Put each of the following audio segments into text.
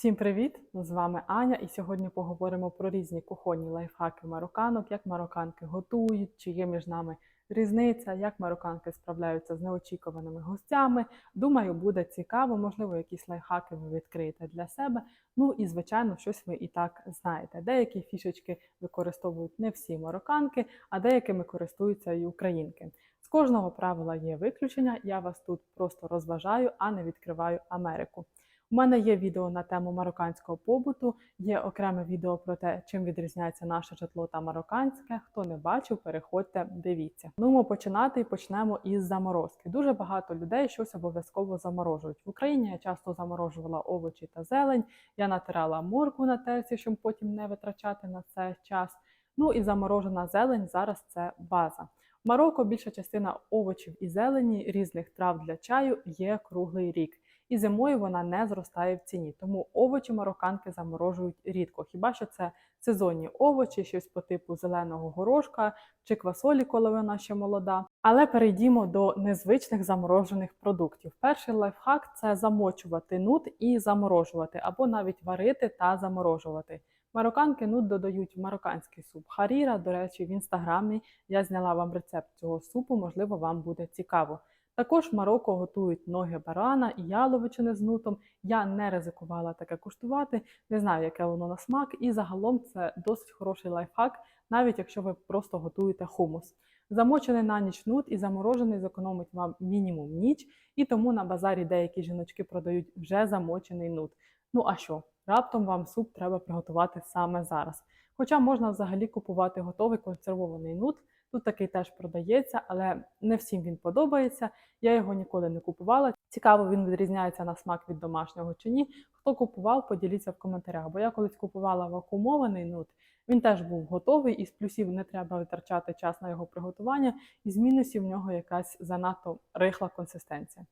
Всім привіт! З вами Аня, і сьогодні поговоримо про різні кухонні лайфхаки марокканок, як марокканки готують, чи є між нами різниця, як марокканки справляються з неочікуваними гостями. Думаю, буде цікаво, можливо, якісь лайфхаки ви відкриєте для себе. Ну і, звичайно, щось ви і так знаєте. Деякі фішечки використовують не всі марокканки, а деякими користуються і українки. З кожного правила є виключення. Я вас тут просто розважаю, а не відкриваю Америку. У мене є відео на тему марокканського побуту, є окреме відео про те, чим відрізняється наше житло та марокканське. Хто не бачив, переходьте, дивіться. Ну, ми починати і почнемо із заморозки. Дуже багато людей щось обов'язково заморожують. В Україні я часто заморожувала овочі та зелень. Я натирала моркву на терці, щоб потім не витрачати на це час. Ну і заморожена зелень зараз це база. В Марокко більша частина овочів і зелені різних трав для чаю є круглий рік і зимою вона не зростає в ціні. Тому овочі марокканки заморожують рідко. Хіба що це сезонні овочі, щось по типу зеленого горошка чи квасолі, коли вона ще молода. Але перейдімо до незвичних заморожених продуктів. Перший лайфхак це замочувати нут і заморожувати, або навіть варити та заморожувати. Марокканки нут додають в марокканський суп харіра. До речі, в інстаграмі я зняла вам рецепт цього супу, можливо, вам буде цікаво. Також в Марокко готують ноги барана і яловичини з нутом. Я не ризикувала таке куштувати, не знаю, яке воно на смак, і загалом це досить хороший лайфхак, навіть якщо ви просто готуєте хумус. Замочений на ніч нут і заморожений зекономить вам мінімум ніч, і тому на базарі деякі жіночки продають вже замочений нут. Ну а що? Раптом вам суп треба приготувати саме зараз. Хоча можна взагалі купувати готовий консервований нут. Тут такий теж продається, але не всім він подобається. Я його ніколи не купувала. Цікаво, він відрізняється на смак від домашнього чи ні. Хто купував, поділіться в коментарях. Бо я колись купувала вакуумований нут. Він теж був готовий, і з плюсів не треба витрачати час на його приготування, і з мінусів в нього якась занадто рихла консистенція.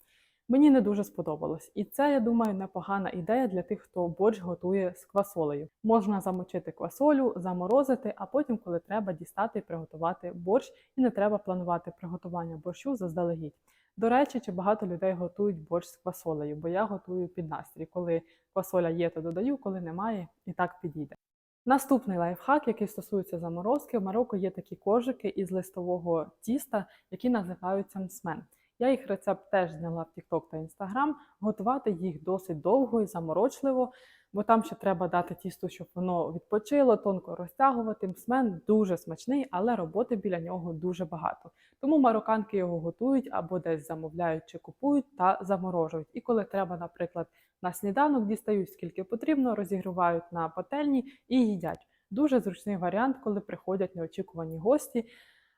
Мені не дуже сподобалось. І це, я думаю, непогана ідея для тих, хто борщ готує з квасолею. Можна замочити квасолю, заморозити, а потім, коли треба, дістати і приготувати борщ, і не треба планувати приготування борщу заздалегідь. До речі, чи багато людей готують борщ з квасолею, бо я готую під настрій. Коли квасоля є, то додаю, коли немає, і так підійде. Наступний лайфхак, який стосується заморозки, в Марокко є такі кожики із листового тіста, які називаються мсмен. Я їх рецепт теж зняла в TikTok та Instagram. Готувати їх досить довго і заморочливо, бо там ще треба дати тісто, щоб воно відпочило, тонко розтягувати. Мсмен дуже смачний, але роботи біля нього дуже багато. Тому марокканки його готують або десь замовляють чи купують та заморожують. І коли треба, наприклад, на сніданок дістають скільки потрібно, розігрівають на пательні і їдять. Дуже зручний варіант, коли приходять неочікувані гості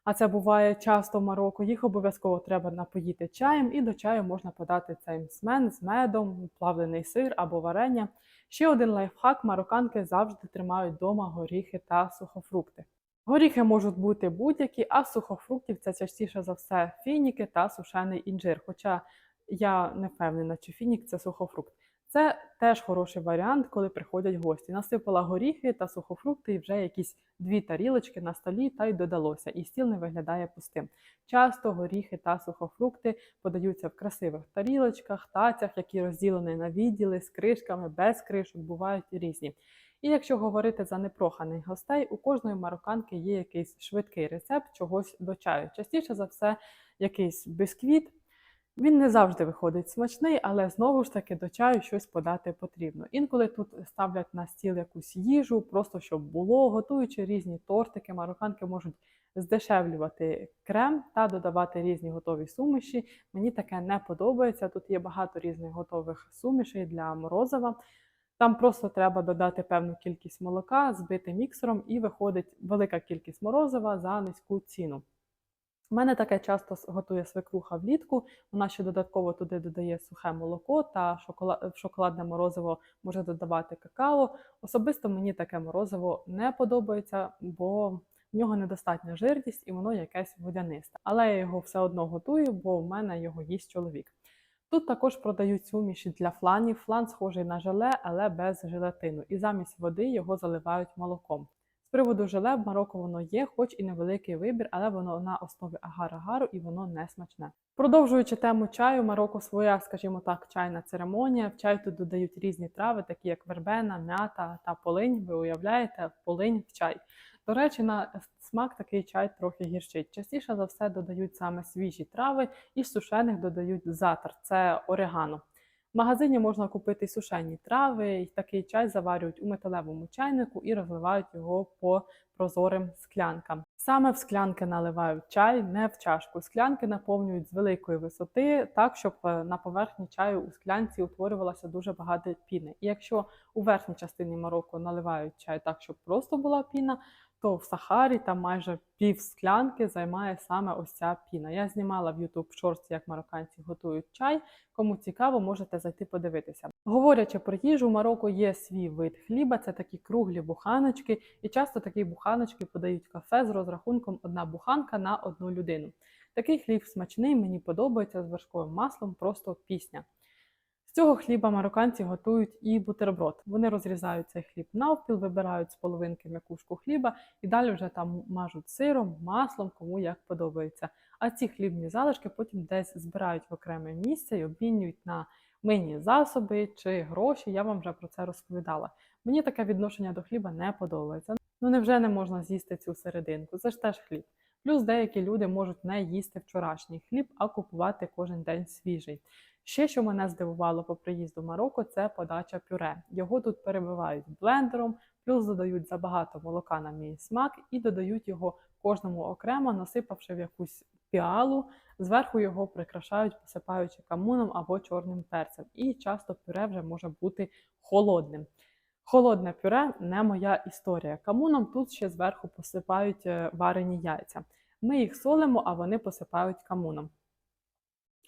а це буває часто в Марокко, їх обов'язково треба напоїти чаєм, і до чаю можна подати цей мсмен з медом, плавлений сир або варення. Ще один лайфхак: марокканки завжди тримають вдома горіхи та сухофрукти. Горіхи можуть бути будь-які, а сухофруктів це частіше за все фініки та сушений інжир. Хоча я не впевнена, чи фінік це сухофрукт. Це теж хороший варіант, коли приходять гості. Насипала горіхи та сухофрукти, і вже якісь дві тарілочки на столі та й додалося, і стіл не виглядає пустим. Часто горіхи та сухофрукти подаються в красивих тарілочках, тацях, які розділені на відділи з кришками, без кришок, бувають різні. І якщо говорити за непроханих гостей, у кожної марокканки є якийсь швидкий рецепт чогось до чаю. Частіше за все, якийсь бисквіт. Він не завжди виходить смачний, але знову ж таки до чаю щось подати потрібно. Інколи тут ставлять на стіл якусь їжу, просто щоб було, готуючи різні тортики, марокканки можуть здешевлювати крем та додавати різні готові суміші. Мені таке не подобається. Тут є багато різних готових сумішей для морозива. Там просто треба додати певну кількість молока, збити міксером, і виходить велика кількість морозива за низьку ціну. У мене таке часто готує свекруха влітку. Вона ще додатково туди додає сухе молоко та шоколад, шоколадне морозиво може додавати какао. Особисто мені таке морозиво не подобається, бо в нього недостатня жирність і воно якесь водянисте. Але я його все одно готую, бо в мене його їсть чоловік. Тут також продають суміші для фланів. Флан схожий на желе, але без желатину. І замість води його заливають молоком. Приводу желе в Марокко воно є, хоч і невеликий вибір, але воно на основі агар-агару і воно не смачне. Продовжуючи тему чаю, Марокко своя, скажімо так, чайна церемонія. В чай тут додають різні трави, такі як вербена, м'ята та полинь. Ви уявляєте, полинь в чай. До речі, на смак такий чай трохи гірчить. Частіше за все додають саме свіжі трави і з сушених додають затар, це орегано. В магазині можна купити сушені трави, і такий чай заварюють у металевому чайнику і розливають його по прозорим склянкам. Саме в склянки наливають чай, не в чашку. Склянки наповнюють з великої висоти, так щоб е, на поверхні чаю у склянці утворювалося дуже багато піни. І якщо у верхній частині Марокко наливають чай так, щоб просто була піна, то в Сахарі там майже пів склянки займає саме ось ця піна. Я знімала в YouTube Shorts, як марокканці готують чай. Кому цікаво, можете зайти подивитися. Говорячи про їжу, у Марокко є свій вид хліба, це такі круглі буханочки, і часто такі буханочки подають в кафе з розрахунком одна буханка на одну людину. Такий хліб смачний, мені подобається з вершковим маслом, просто пісня. З цього хліба марокканці готують і бутерброд. Вони розрізають цей хліб навпіл, вибирають з половинки м'якушку хліба і далі вже там мажуть сиром, маслом, кому як подобається. А ці хлібні залишки потім десь збирають в окреме місце і обмінюють на мийні засоби чи гроші. Я вам вже про це розповідала. Мені таке відношення до хліба не подобається. Ну невже не можна з'їсти цю серединку? Це ж теж хліб. Плюс деякі люди можуть не їсти вчорашній хліб, а купувати кожен день свіжий. Ще, що мене здивувало по приїзду в Марокко, це подача пюре. Його тут перебивають блендером, плюс додають забагато молока на мій смак і додають його кожному окремо, насипавши в якусь піалу. Зверху його прикрашають, посипаючи камуном або чорним перцем. І часто пюре вже може бути холодним. Холодне пюре не моя історія. Камуном тут ще зверху посипають е, варені яйця. Ми їх солимо, а вони посипають камуном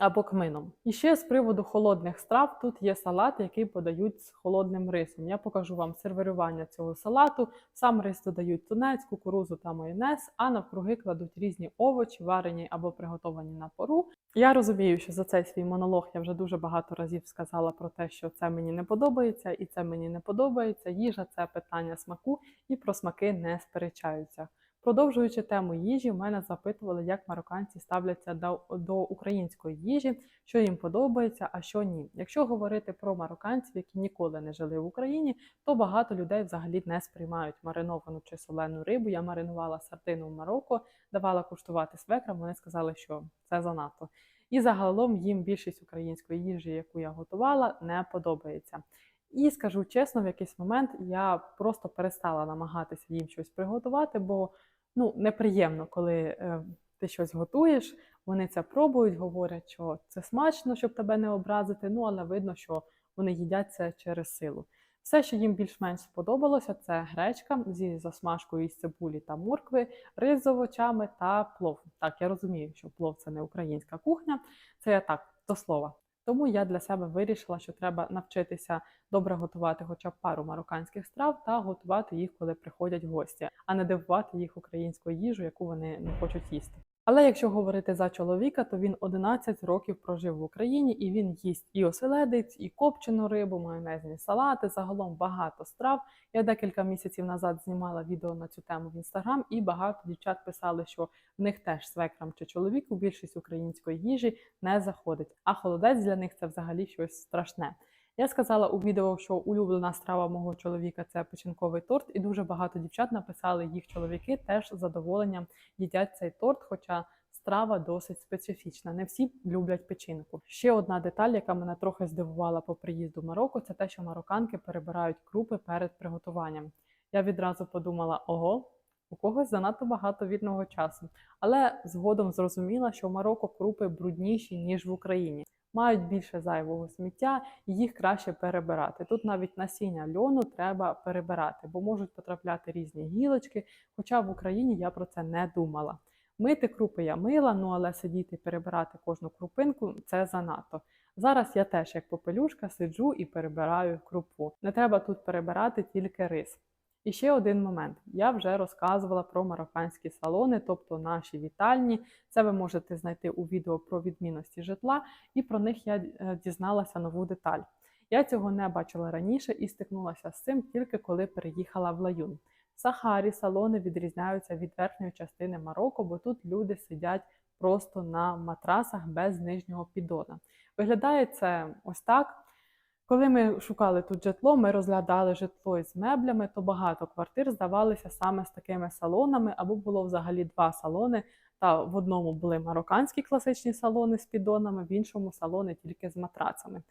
або кмином. І ще з приводу холодних страв тут є салат, який подають з холодним рисом. Я покажу вам сервірування цього салату. Сам рис додають тунець, кукурузу та майонез, а навкруги кладуть різні овочі, варені або приготовані на пору. Я розумію, що за цей свій монолог я вже дуже багато разів сказала про те, що це мені не подобається, і це мені не подобається. Їжа це питання смаку, і про смаки не сперечаються. Продовжуючи тему їжі, в мене запитували, як марокканці ставляться до, до української їжі, що їм подобається, а що ні. Якщо говорити про марокканців, які ніколи не жили в Україні, то багато людей взагалі не сприймають мариновану чи солену рибу. Я маринувала сардину в Марокко, давала куштувати свекрам. Вони сказали, що це занадто. І загалом їм більшість української їжі, яку я готувала, не подобається. І скажу чесно, в якийсь момент я просто перестала намагатися їм щось приготувати, бо ну, неприємно, коли е, ти щось готуєш, вони це пробують, говорять, що це смачно, щоб тебе не образити. Ну, але видно, що вони їдять це через силу. Все, що їм більш-менш сподобалося, це гречка зі засмажкою із цибулі та моркви, рис з овочами та плов. Так, я розумію, що плов це не українська кухня, це я так до слова. Тому я для себе вирішила, що треба навчитися добре готувати хоча б пару марокканських страв та готувати їх, коли приходять гості, а не дивувати їх українською їжу, яку вони не хочуть їсти. Але якщо говорити за чоловіка, то він 11 років прожив в Україні і він їсть і оселедець, і копчену рибу, майонезні салати, загалом багато страв. Я декілька місяців назад знімала відео на цю тему в інстаграм, і багато дівчат писали, що в них теж свекрам чи чоловіку більшість української їжі не заходить. А холодець для них це взагалі щось страшне. Я сказала у відео, що улюблена страва мого чоловіка це печінковий торт, і дуже багато дівчат написали, їх чоловіки теж з задоволенням їдять цей торт, хоча страва досить специфічна. Не всі люблять печінку. Ще одна деталь, яка мене трохи здивувала по приїзду в Марокко, це те, що марокканки перебирають крупи перед приготуванням. Я відразу подумала: ого. У когось занадто багато вільного часу, але згодом зрозуміла, що в Марокко крупи брудніші ніж в Україні мають більше зайвого сміття, і їх краще перебирати. Тут навіть насіння льону треба перебирати, бо можуть потрапляти різні гілочки. Хоча в Україні я про це не думала. Мити крупи я мила, ну але сидіти перебирати кожну крупинку це занадто. Зараз я теж, як попелюшка, сиджу і перебираю крупу. Не треба тут перебирати тільки рис. І ще один момент. Я вже розказувала про марокканські салони, тобто наші вітальні. Це ви можете знайти у відео про відмінності житла, і про них я е, дізналася нову деталь. Я цього не бачила раніше і стикнулася з цим тільки коли переїхала в Лаюн. Сахарі салони відрізняються від верхньої частини Марокко, бо тут люди сидять просто на матрасах без нижнього піддона. Виглядає це ось так. Коли ми шукали тут житло, ми розглядали житло із меблями, то багато квартир здавалися саме з такими салонами, або було взагалі два салони. Та в одному були марокканські класичні салони з піддонами, в іншому салони тільки з матрацами.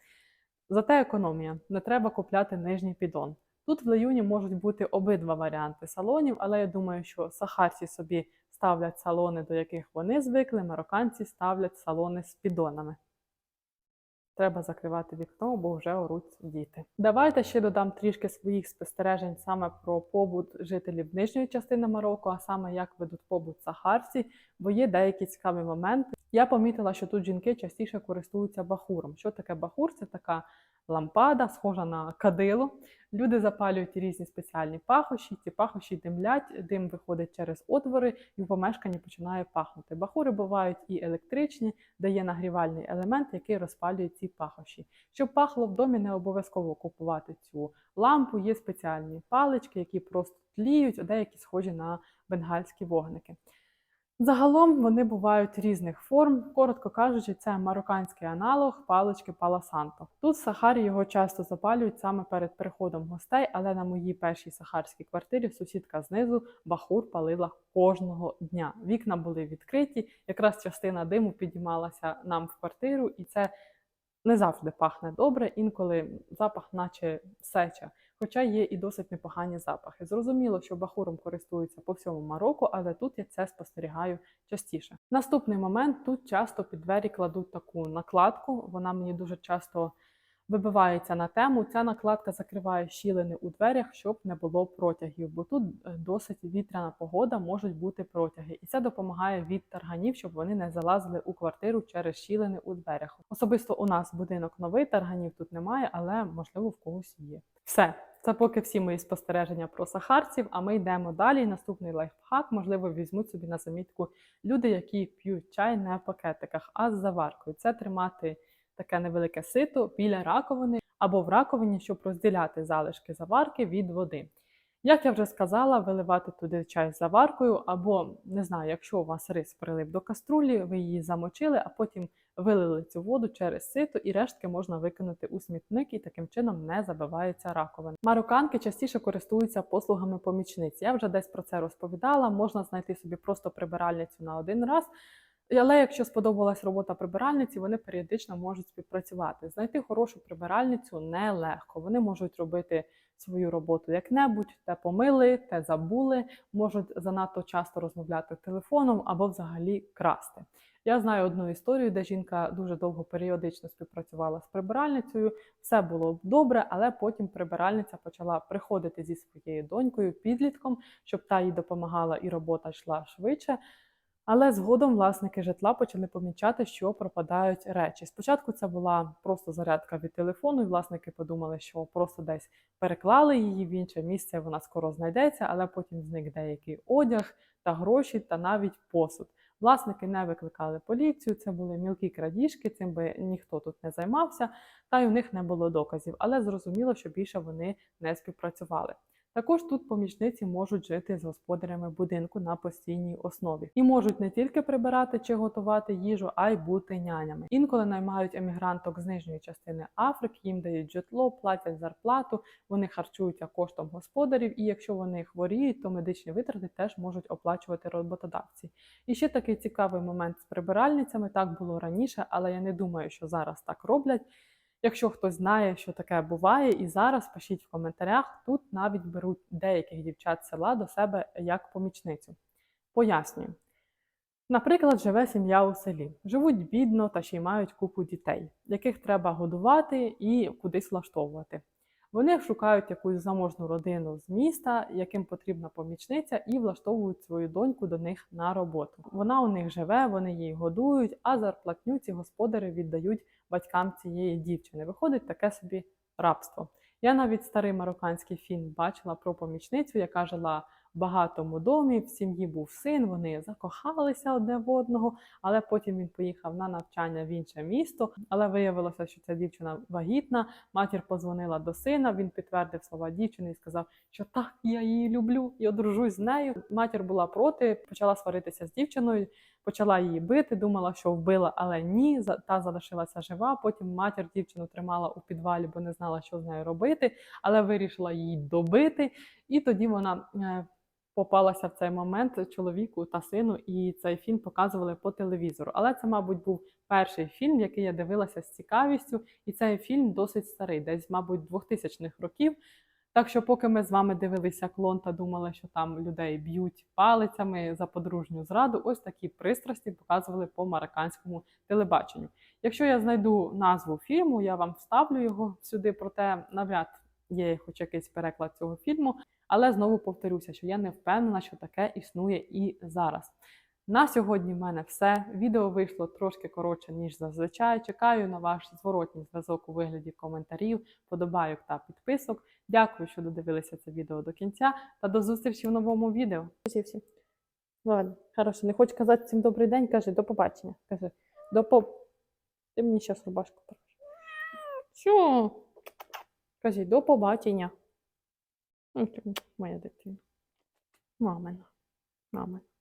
Зате економія, не треба купляти нижній піддон. Тут в Леюні можуть бути обидва варіанти салонів, але я думаю, що сахарці собі ставлять салони, до яких вони звикли, марокканці ставлять салони з піддонами. Треба закривати вікно, бо вже оруть діти. Давайте ще додам трішки своїх спостережень саме про побут жителів нижньої частини Марокко, а саме як ведуть побут сахарці, бо є деякі цікаві моменти. Я помітила, що тут жінки частіше користуються бахуром. Що таке бахур? Це така лампада, схожа на кадило. Люди запалюють різні спеціальні пахощі. Ці пахощі димлять, дим виходить через отвори, і в помешканні починає пахнути. Бахури бувають і електричні, де є нагрівальний елемент, який розпалює ці пахощі. Щоб пахло в домі, не обов'язково купувати цю лампу. Є спеціальні палички, які просто тліють, деякі схожі на бенгальські вогники. Загалом вони бувають різних форм. Коротко кажучи, це марокканський аналог палички Паласанто. Тут в Сахарі його часто запалюють саме перед приходом гостей, але на моїй першій сахарській квартирі сусідка знизу бахур палила кожного дня. Вікна були відкриті, якраз частина диму підіймалася нам в квартиру, і це не завжди пахне добре, інколи запах, наче сеча. Хоча є і досить непогані запахи. Зрозуміло, що бахуром користуються по всьому Марокко, але тут я це спостерігаю частіше. Наступний момент тут часто під двері кладуть таку накладку. Вона мені дуже часто вибивається на тему. Ця накладка закриває щілини у дверях, щоб не було протягів, бо тут е, досить вітряна погода, можуть бути протяги, і це допомагає від тарганів, щоб вони не залазили у квартиру через щілини у дверях. Особисто у нас будинок новий, тарганів тут немає, але можливо в когось є. Все. Це поки всі мої спостереження про сахарців, а ми йдемо далі. Наступний лайфхак, можливо, візьмуть собі на замітку люди, які п'ють чай не в пакетиках, а з заваркою. Це тримати таке невелике сито біля раковини або в раковині, щоб розділяти залишки заварки від води. Як я вже сказала, виливати туди чай з заваркою, або не знаю, якщо у вас рис прилип до каструлі, ви її замочили, а потім вилили цю воду через сито, і рештки можна викинути у смітник, і таким чином не забивається раковина. Марокканки частіше користуються послугами помічниці. Я вже десь про це розповідала. Можна знайти собі просто прибиральницю на один раз. Але якщо сподобалась робота прибиральниці, вони періодично можуть співпрацювати. Знайти хорошу прибиральницю нелегко. Вони можуть робити свою роботу як-небудь, те помили, те забули, можуть занадто часто розмовляти телефоном або взагалі красти. Я знаю одну історію, де жінка дуже довго періодично співпрацювала з прибиральницею. Все було добре, але потім прибиральниця почала приходити зі своєю донькою, підлітком, щоб та їй допомагала і робота йшла швидше. Але згодом власники житла почали помічати, що пропадають речі. Спочатку це була просто зарядка від телефону, і власники подумали, що просто десь переклали її в інше місце, вона скоро знайдеться, але потім зник деякий одяг та гроші, та навіть посуд. Власники не викликали поліцію, це були мілкі крадіжки, цим би ніхто тут не займався, та й у них не було доказів, але зрозуміло, що більше вони не співпрацювали. Також тут помічниці можуть жити з господарями будинку на постійній основі і можуть не тільки прибирати чи готувати їжу, а й бути нянями. Інколи наймають емігранток з нижньої частини Африки, їм дають житло, платять зарплату, вони харчуються коштом господарів, і якщо вони хворіють, то медичні витрати теж можуть оплачувати роботодавці. І ще такий цікавий момент з прибиральницями так було раніше, але я не думаю, що зараз так роблять. Якщо хтось знає, що таке буває, і зараз пишіть в коментарях, тут навіть беруть деяких дівчат села до себе як помічницю. Пояснюю. Наприклад, живе сім'я у селі, живуть бідно та ще й мають купу дітей, яких треба годувати і кудись влаштовувати. Вони шукають якусь заможну родину з міста, яким потрібна помічниця, і влаштовують свою доньку до них на роботу. Вона у них живе, вони її годують, а зарплатню ці господарі віддають батькам цієї дівчини. Виходить таке собі рабство. Я навіть старий марокканський фільм бачила про помічницю, яка жила в багатому домі, в сім'ї був син, вони закохалися одне в одного, але потім він поїхав на навчання в інше місто. Але виявилося, що ця дівчина вагітна. Матір позвонила до сина. Він підтвердив слова дівчини і сказав, що так, я її люблю і одружусь з нею. Матір була проти, почала сваритися з дівчиною, почала її бити, думала, що вбила, але ні, та залишилася жива. Потім матір дівчину тримала у підвалі, бо не знала, що з нею робити, але вирішила її добити. І тоді вона е, попалася в цей момент чоловіку та сину, і цей фільм показували по телевізору. Але це, мабуть, був перший фільм, який я дивилася з цікавістю, і цей фільм досить старий, десь, мабуть, 2000-х років. Так що, поки ми з вами дивилися клон та думали, що там людей б'ють палицями за подружню зраду, ось такі пристрасті показували по марокканському телебаченню. Якщо я знайду назву фільму, я вам вставлю його сюди, проте навряд є хоч якийсь переклад цього фільму. Але знову повторюся, що я не впевнена, що таке існує і зараз. На сьогодні в мене все. Відео вийшло трошки коротше, ніж зазвичай. Чекаю на ваш зворотній зв'язок у вигляді коментарів, подобайок та підписок. Дякую, що додивилися це відео до кінця та до зустрічі в новому відео. Ладно, хорошо, не хочу казати всім добрий день, кажи до побачення. Кажи, до по... Ти мені зараз рубашку порвеш. Що? Кажи, до побачення. Моя дитина. Мамина. Мамина.